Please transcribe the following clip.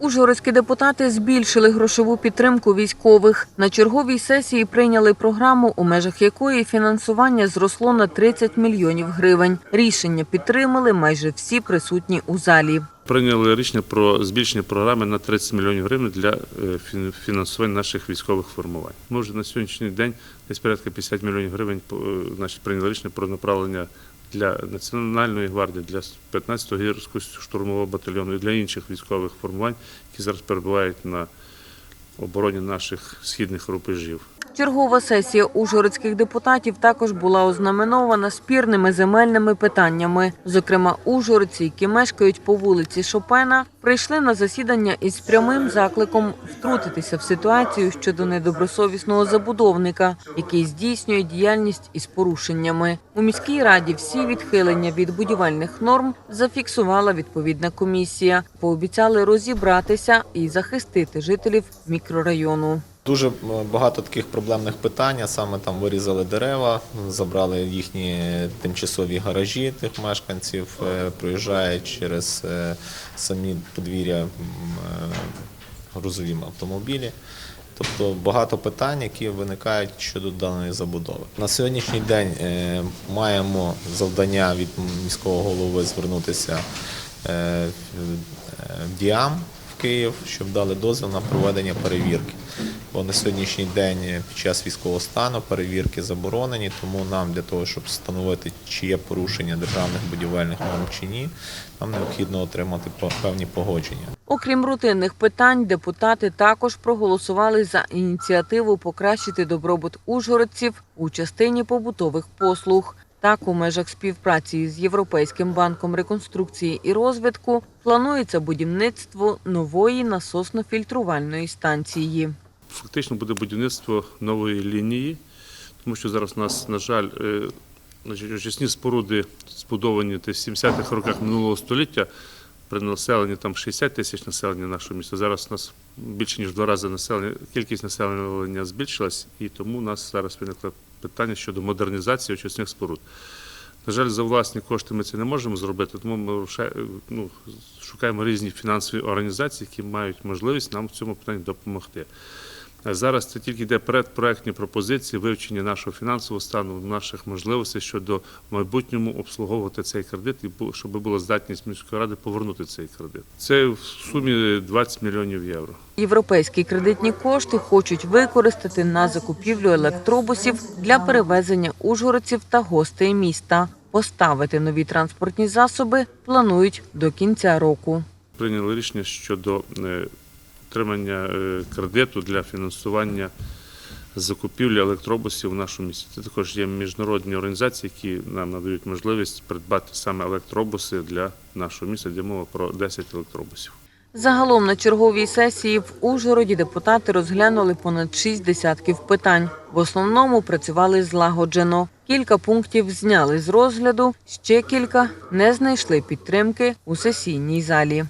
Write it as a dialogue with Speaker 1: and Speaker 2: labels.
Speaker 1: Ужгородські депутати збільшили грошову підтримку військових. На черговій сесії прийняли програму, у межах якої фінансування зросло на 30 мільйонів гривень. Рішення підтримали майже всі присутні у залі.
Speaker 2: Прийняли рішення про збільшення програми на 30 мільйонів гривень для е, фінансування наших військових формувань. Ми вже на сьогоднішній день десь порядка 50 мільйонів гривень е, прийняли рішення про направлення для Національної гвардії, для 15-го гірського штурмового батальйону і для інших військових формувань, які зараз перебувають на обороні наших східних рубежів.
Speaker 1: Чергова сесія ужгородських депутатів також була ознаменована спірними земельними питаннями. Зокрема, ужгородці, які мешкають по вулиці Шопена, прийшли на засідання із прямим закликом втрутитися в ситуацію щодо недобросовісного забудовника, який здійснює діяльність із порушеннями. У міській раді всі відхилення від будівельних норм зафіксувала відповідна комісія. Пообіцяли розібратися і захистити жителів мікрорайону.
Speaker 3: Дуже багато таких проблемних питань, саме там вирізали дерева, забрали їхні тимчасові гаражі тих мешканців, е, проїжджають через е, самі подвір'я е, грузові автомобілі. Тобто багато питань, які виникають щодо даної забудови. На сьогоднішній день е, маємо завдання від міського голови звернутися е, в Діам Київ, щоб дали дозвіл на проведення перевірки. Бо на сьогоднішній день під час військового стану перевірки заборонені, тому нам для того, щоб встановити, чи є порушення державних будівельних норм чи ні, нам необхідно отримати певні погодження.
Speaker 1: Окрім рутинних питань, депутати також проголосували за ініціативу покращити добробут ужгородців у частині побутових послуг. Так, у межах співпраці з Європейським банком реконструкції і розвитку планується будівництво нової насосно-фільтрувальної станції.
Speaker 2: Фактично буде будівництво нової лінії, тому що зараз у нас, на жаль, е, очисні споруди збудовані в 70-х роках минулого століття при населенні там 60 тисяч населення нашого міста. Зараз у нас більше ніж два рази населення, кількість населення збільшилась, і тому у нас зараз виникло питання щодо модернізації очисних споруд. На жаль, за власні кошти ми це не можемо зробити, тому ми ну, шукаємо різні фінансові організації, які мають можливість нам в цьому питанні допомогти. Зараз це тільки йде передпроектні пропозиції, вивчення нашого фінансового стану, наших можливостей щодо в майбутньому обслуговувати цей кредит і щоб була здатність міської ради повернути цей кредит. Це в сумі 20 мільйонів євро.
Speaker 1: Європейські кредитні кошти хочуть використати на закупівлю електробусів для перевезення ужгородців та гостей міста. Поставити нові транспортні засоби планують до кінця року.
Speaker 2: Прийняли рішення щодо е, отримання е, кредиту для фінансування закупівлі електробусів в нашому місті. Це також є міжнародні організації, які нам надають можливість придбати саме електробуси для нашого міста, де мова про 10 електробусів.
Speaker 1: Загалом на черговій сесії в Ужгороді депутати розглянули понад шість десятків питань. В основному працювали злагоджено. Кілька пунктів зняли з розгляду, ще кілька не знайшли підтримки у сесійній залі.